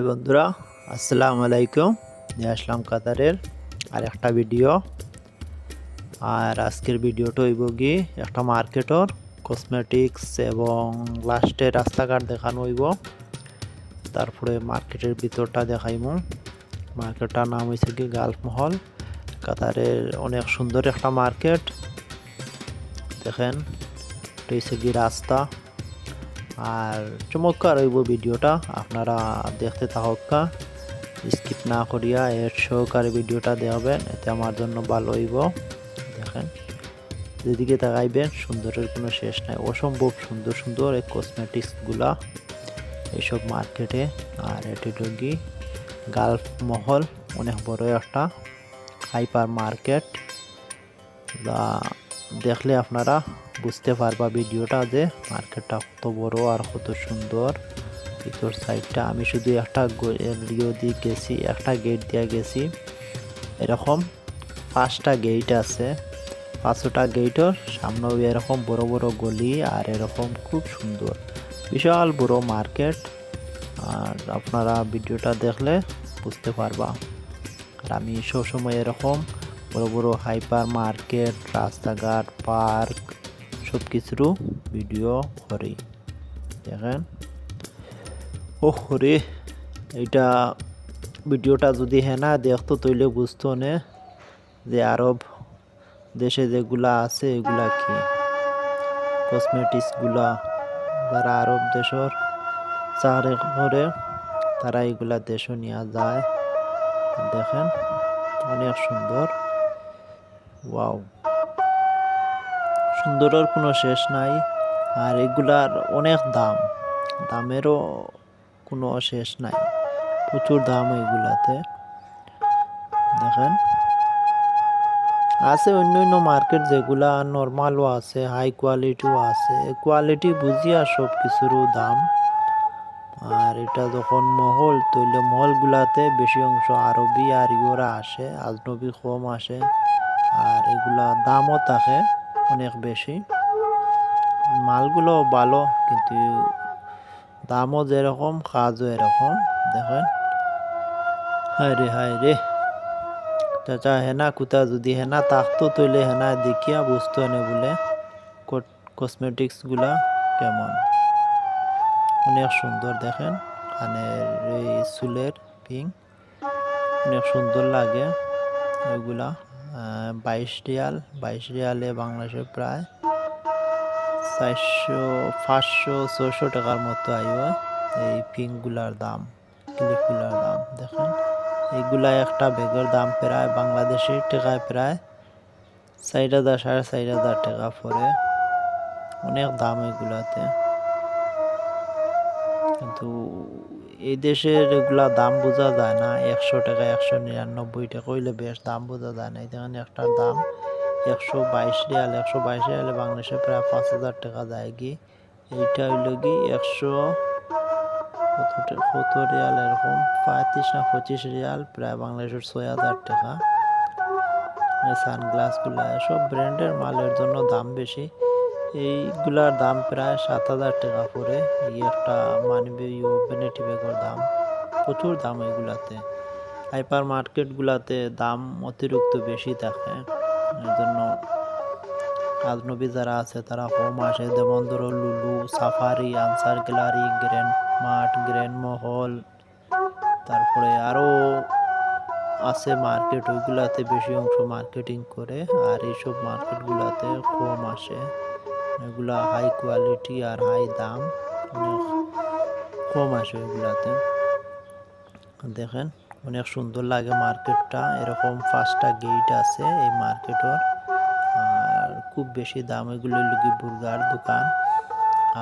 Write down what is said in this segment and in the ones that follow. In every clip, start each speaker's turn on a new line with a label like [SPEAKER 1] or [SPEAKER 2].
[SPEAKER 1] High বন্ধুরা, আসসালামু আলাইকুম। নিয়ে আসলাম কাতারের আর একটা ভিডিও। আর আজকের ভিডিওটা হইব কি একটা মার্কেটর কসমেটিক্স এবং লাস্টে রাস্তাঘাট দেখানো হইব। তারপরে মার্কেটের ভিতরটা দেখাইমু। মার্কেটটার নাম হয়েছে কি গালফ মহল। কাতারের অনেক সুন্দর একটা মার্কেট। দেখেন, এটা হয়েছে কি রাস্তা। আর চমৎকার হইব ভিডিওটা, আপনারা দেখতে থাকা স্কিপ না করিয়া এর সহকারে ভিডিওটা দেখবেন, এতে আমার জন্য ভালো হইব। দেখেন, যেদিকে তাকাইবেন, সুন্দরের কোনো শেষ নাই। অসম্ভব সুন্দর সুন্দর এই কসমেটিক্সগুলা এইসব মার্কেটে। আর এটি লগি গালফ মহল, অনেক বড় একটা হাইপার মার্কেট যা দেখলে আপনারা বুঝতে পারবা ভিডিওটা যে মার্কেটটা কত বড় আর কত সুন্দর। ভিতর সাইডটা আমি শুধু একটা ইয়ে দিয়ে গেছি, একটা গেট দিয়ে গেছি। এরকম পাঁচটা গেট আছে। পাঁচটা গেটের সামনেও এরকম বড় বড় গলি আর এরকম খুব সুন্দর। বিশাল বড় মার্কেট। আর আপনারা ভিডিওটা দেখলে বুঝতে পারবা। আর আমি সবসময় এরকম বড় বড় হাইপার মার্কেট রাস্তাঘাট পার্ক সব কিছুরও ভিডিও করি। দেখেন? ও রে, এইটা ভিডিওটা যদি হ্যাঁ না দেখতো তৈলে বুঝতো নে যে আরব দেশে যেগুলা আছে, এগুলা কি? কসমেটিক্সগুলা যারা আরব দেশের চারে করে তারা এগুলা দেশও নিয়ে যায়। দেখেন? অনেক সুন্দর। ওয়াও সুন্দরের কোনো শেষ নাই, আর এগুলার অনেক দাম। দামেরও কোনো শেষ নাই। প্রচুর দাম এগুলাতে। দেখেন। আছে অন্য অন্য মার্কেট যেগুলা নর্মালও আছে হাই কোয়ালিটিও আছে। কোয়ালিটি বুঝিয়া সব কিছুরও দাম। আর এটা যখন মহল, তৈলে মহলগুলাতে বেশি অংশ আরবি আর ইউরা আসে, আজনবি কম আসে। আর এগুলা দামও থাকে অনেক বেশি। মালগুলো ভালো, কিন্তু দামও যেরকম, কাজও এরকম, দেখেন। হায় রে হায় রে। চাচা, হেনা কুতা যদি হেনা তাকতো তৈলে হেনা দেখিয়া বুঝতো এনে বলে কসমেটিক্সগুলা কেমন? অনেক সুন্দর, দেখেন। কানের এই চুলের পিং অনেক সুন্দর লাগে ওইগুলা বাইশ রিয়াল, বাইশ রিয়ালে বাংলাদেশে প্রায় চারশো, পাঁচশো ছশো টাকার মতো আইব এই পিঙ্কগুলার দাম ক্লিপগুলার দাম, দেখেন। এইগুলা একটা ব্যাগের দাম প্রায় বাংলাদেশি টাকায় প্রায় চার হাজার, সাড়ে চার হাজার টাকা পরে অনেক দাম এগুলাতে। কিন্তু এই দেশের এগুলা দাম বোঝা যায় না। একশো টাকা, একশো নিরানব্বই টাকা হইলে বেশ দাম বোঝা যায় না। এখানে একটার দাম, একশো বাইশ রিয়াল। একশো বাইশ রিয়ালে বাংলাদেশে প্রায় পাঁচ হাজার টাকা যায় কি? এইটা হইল কি একশো কত রিয়াল এরকম? পঁয়ত্রিশ না পঁচিশ রিয়াল, প্রায় বাংলাদেশের ছয় হাজার টাকা। সানগ্লাসগুলা, সব ব্র্যান্ডের মালের জন্য দাম বেশি। এইগুলার দাম প্রায় সাত হাজার টাকা পরে এই একটা মানবে ভ্যানিটি ব্যাগের দাম। প্রচুর দাম এগুলাতে হাইপার মার্কেটগুলাতে দাম অতিরিক্ত বেশি থাকে। এর জন্য আজনবী যারা আছে, তারা হোম আসে। যেমন ধরো Lulu, Safari, Ansar Gallery, Grand Mart, Grand Mahal. তারপরে আরও আছে মার্কেট ওইগুলাতে বেশি অংশ মার্কেটিং করে। আর এইসব মার্কেটগুলাতে কম আসে। এগুলা হাই কোয়ালিটি আর হাই দাম, অনেক কম আসে এগুলাতে। দেখেন, অনেক সুন্দর লাগে মার্কেটটা এরকম পাঁচটা গেট আছে এই মার্কেটের আর খুব বেশি দাম এগুলো লুকি বুর্গার দোকান।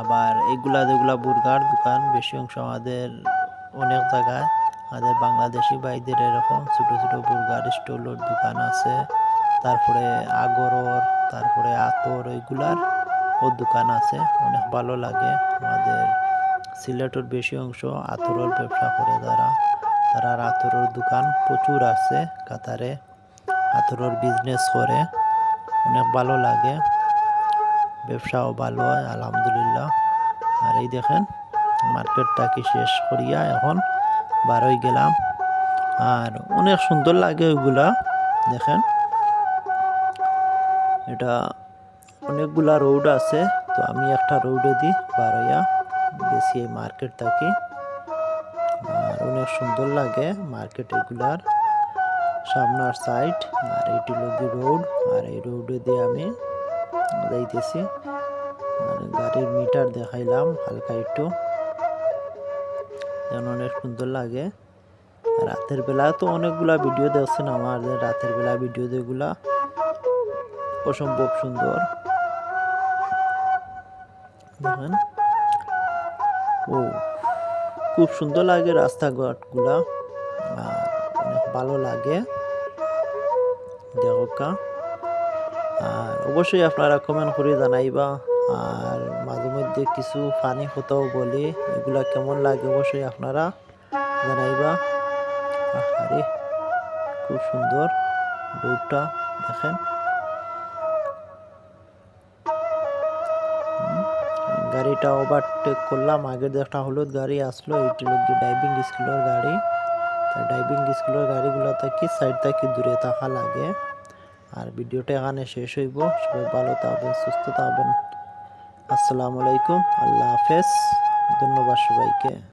[SPEAKER 1] আবার এগুলা যেগুলা বুর্গার দোকান, বেশি অংশ আমাদের অনেক জায়গায়, আমাদের বাংলাদেশি ভাইদের এরকম ছোটো ছোটো বুর্গার স্টলের দোকান আছে। তারপরে আগরর তারপরে আতর ওইগুলার ও দোকান আছে, অনেক ভালো লাগে। আমাদের সিলেটের বেশি অংশ আতরের ব্যবসা করে তারা। তারা আতরের দোকান প্রচুর আছে, কাতারে আতরের বিজনেস করে। অনেক ভালো লাগে, ব্যবসাও ভালো হয় আলহামদুলিল্লাহ। আর এই দেখেন, মার্কেটটা কি শেষ করিয়া এখন বার হয়ে গেলাম। আর অনেক সুন্দর লাগে ওইগুলা, দেখেন। এটা অনেকগুলা রোড আছে, তো আমি একটা রোডে দিই বার হইয়া গেছি এই মার্কেট থাকি। আর অনেক সুন্দর লাগে মার্কেট এগুলার। সামনার সাইড, আর এইটি লগি রোড, আর এই রোডে দিয়ে আমি যাইতেছি। আর গাড়ির মিটার দেখাইলাম হালকা একটু। যেন অনেক সুন্দর লাগে। রাতের বেলা তো অনেকগুলা ভিডিও দেখছেন আমার রাতের বেলা ভিডিও যেগুলা অসম্ভব সুন্দর। দেখেন। ও, খুব সুন্দর লাগে রাস্তাঘাটগুলা। অনেক ভালো লাগে। দেখা আর অবশ্যই আপনারা কমেন্ট করে জানাইবা। আর মাঝে মধ্যে কিছু ফানি কথাও বলি। এগুলা কেমন লাগে অবশ্যই আপনারা জানাইবা। আরে খুব সুন্দর রোডটা, দেখেন। গাড়িটা ওভারটেক করলাম। আগের একটা হলুদ গাড়ি আসলো, এইটা লোক ড্রাইভিং স্কুলের গাড়ি। তা ডাইভিং স্কুলের গাড়িগুলো থাকি সাইড থাকি দূরে থাকা লাগে। আর ভিডিওটা এখানে শেষ হইব। সবাই ভালো থাকবেন, সুস্থ থাকবেন। আসসালামু আলাইকুম, আল্লাহ হাফেজ। ধন্যবাদ সবাইকে।